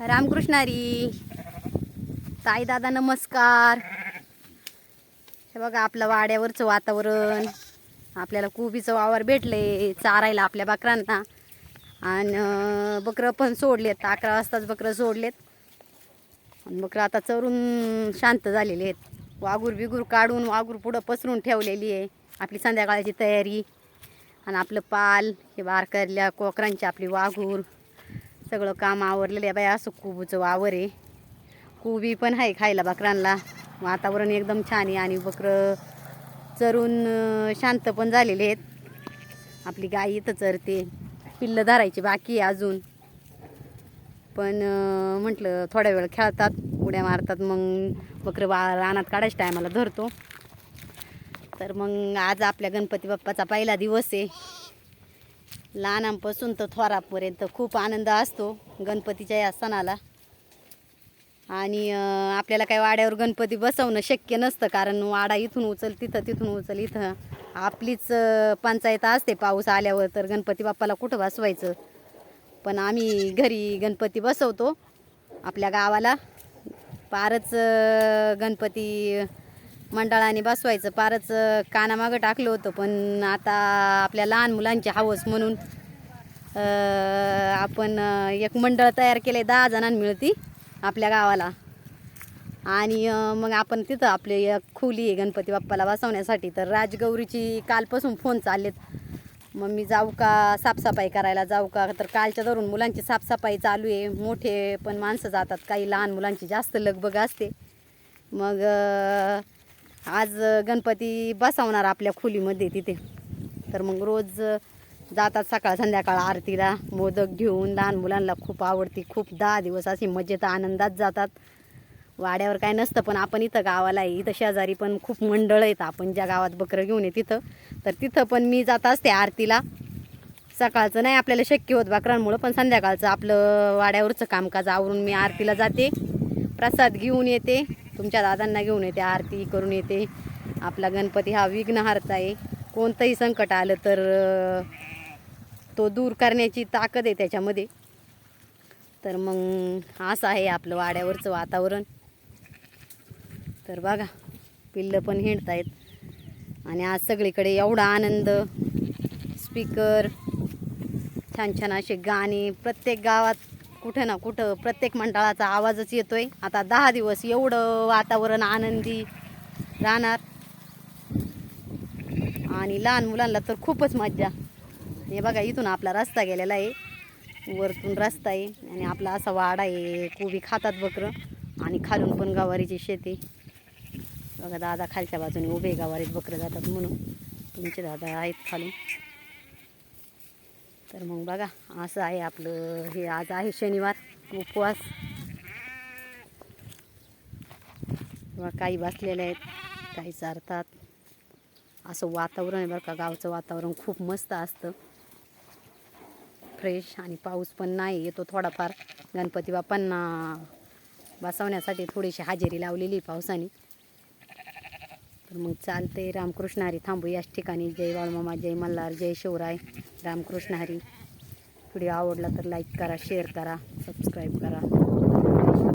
रामकृष्णारी. ताई दादा नमस्कार. हे बघा आपलं वाड्यावरचं वातावरण. आपल्याला कुबीचं वावर भेटले चारायला आपल्या बकरांना. आणि बकरं पण सोडलेत. अकरा वाजताच बकरं सोडलेत. आणि बकरं आता चरून शांत झालेले आहेत. वाघूर बिगूर काढून वाघूर पुढं पसरून ठेवलेली आहे आपली संध्याकाळची तयारी. आणि आपलं पाल हे बारकरल्या कोकरांची आपली वाघूर. सगळं काम आवरलेलं आहे बाई असं कुबूचं वावर आहे. कुबी पण आहे खायला बकरांना. वातावरण एकदम छान आहे आणि बकरं चरून शांत पण झालेले आहेत. आपली गाय इथं चरते. पिल्लं धरायची बाकी आहे अजून. पण म्हटलं थोड्या वेळ खेळतात उड्या मारतात मग बकरं बा रानात काढायच्या टायमाला धरतो. तर मग आज आपल्या गणपती बाप्पाचा पहिला दिवस आहे. लहानांपासून तर थोरापर्यंत खूप आनंद असतो गणपतीच्या या सणाला. आणि आपल्याला काय वाड्यावर गणपती बसवणं शक्य नसतं कारण वाडा इथून उचल तिथं तिथून उचल इथं आपलीच पंचायत असते पाऊस आल्यावर तर गणपती बाप्पाला कुठं बसवायचं? पण आम्ही घरी गणपती बसवतो आपल्या गावाला. फारच गणपती मंडळाने बसवायचं. पारच कानामागं टाकलं होतं पण आता आपल्या लहान मुलांची हवस म्हणून आपण एक मंडळ तयार केले दहा जणांना मिळती आपल्या गावाला. आणि मग आपण तिथं आपले एक खोली आहे गणपती बाप्पाला बसवण्यासाठी. तर राजगौरीची कालपासून फोन चाललेत. मग मी जाऊ का साफसफाई करायला जाऊ का? तर कालच्या धरून मुलांची साफसफाई चालू आहे. मोठे पण माणसं जातात. काही लहान मुलांची जास्त लगबग असते. मग आज गणपती बसवणार आपल्या खोलीमध्ये तिथे. तर मग रोज जातात सकाळ संध्याकाळ आरतीला मोदक घेऊन लहान मुलांना खूप आवडती. खूप दहा दिवस अशी मजेत आनंदात जातात. वाड्यावर काय नसतं पण आपण इथं गावाला आहे. इथं शेजारी पण खूप मंडळ आहेत. आपण ज्या गावात बकरं घेऊन आहे तिथं. तर तिथं पण मी जात असते आरतीला. सकाळचं नाही आपल्याला शक्य होत बकरांमुळं पण संध्याकाळचं आपलं वाड्यावरचं कामकाज आवरून मी आरतीला जाते. प्रसाद घेऊन येते. तुमच्या दादांना घेऊन येते आरती करून येते. आपला गणपती हा विघ्नहारता आहे. कोणतंही संकट आलं तर तो दूर करण्याची ताकद आहे त्याच्यामध्ये. तर मग असं आहे आपलं वाड्यावरचं वातावरण. तर बघा पिल्लं पण हिंडतायत. आणि आज सगळीकडे एवढा आनंद. स्पीकर छान छान असे गाणे. प्रत्येक गावात कुठं ना कुठं प्रत्येक मंडळाचा आवाजच येतोय. आता दहा दिवस एवढं वातावरण आनंदी राहणार. आणि लहान मुलांना तर खूपच मज्जा. हे बघा इथून आपला रस्ता गेलेला आहे. वरतून रस्ता आहे. आणि आपला असा वाडा आहे. कोबी खातात बकरं. आणि खालून पण गवारीची शेती. बघा दादा खालच्या बाजूने उभे गवारीत बकरं जातात म्हणून. तुमचे दादा आहेत खालून. तर मग बघा असं आहे आपलं हे आज आहे शनिवार उपवास. किंवा काही बसलेले आहेत काही चारतात. असं वातावरण आहे बरं का गावचं वातावरण खूप मस्त असतं. फ्रेश आणि पाऊस पण नाही येतो थोडाफार. गणपती बाप्पांना बसवण्यासाठी थोडीशी हजेरी लावलेली आहे पावसाने. तर मग चालते रामकृष्ण हरी थांबू याच ठिकाणी. जय बाळमामा जय मल्हार जय शिवराय. रामकृष्ण हरी. व्हिडिओ आवडला तर लाईक करा शेअर करा सबस्क्राईब करा.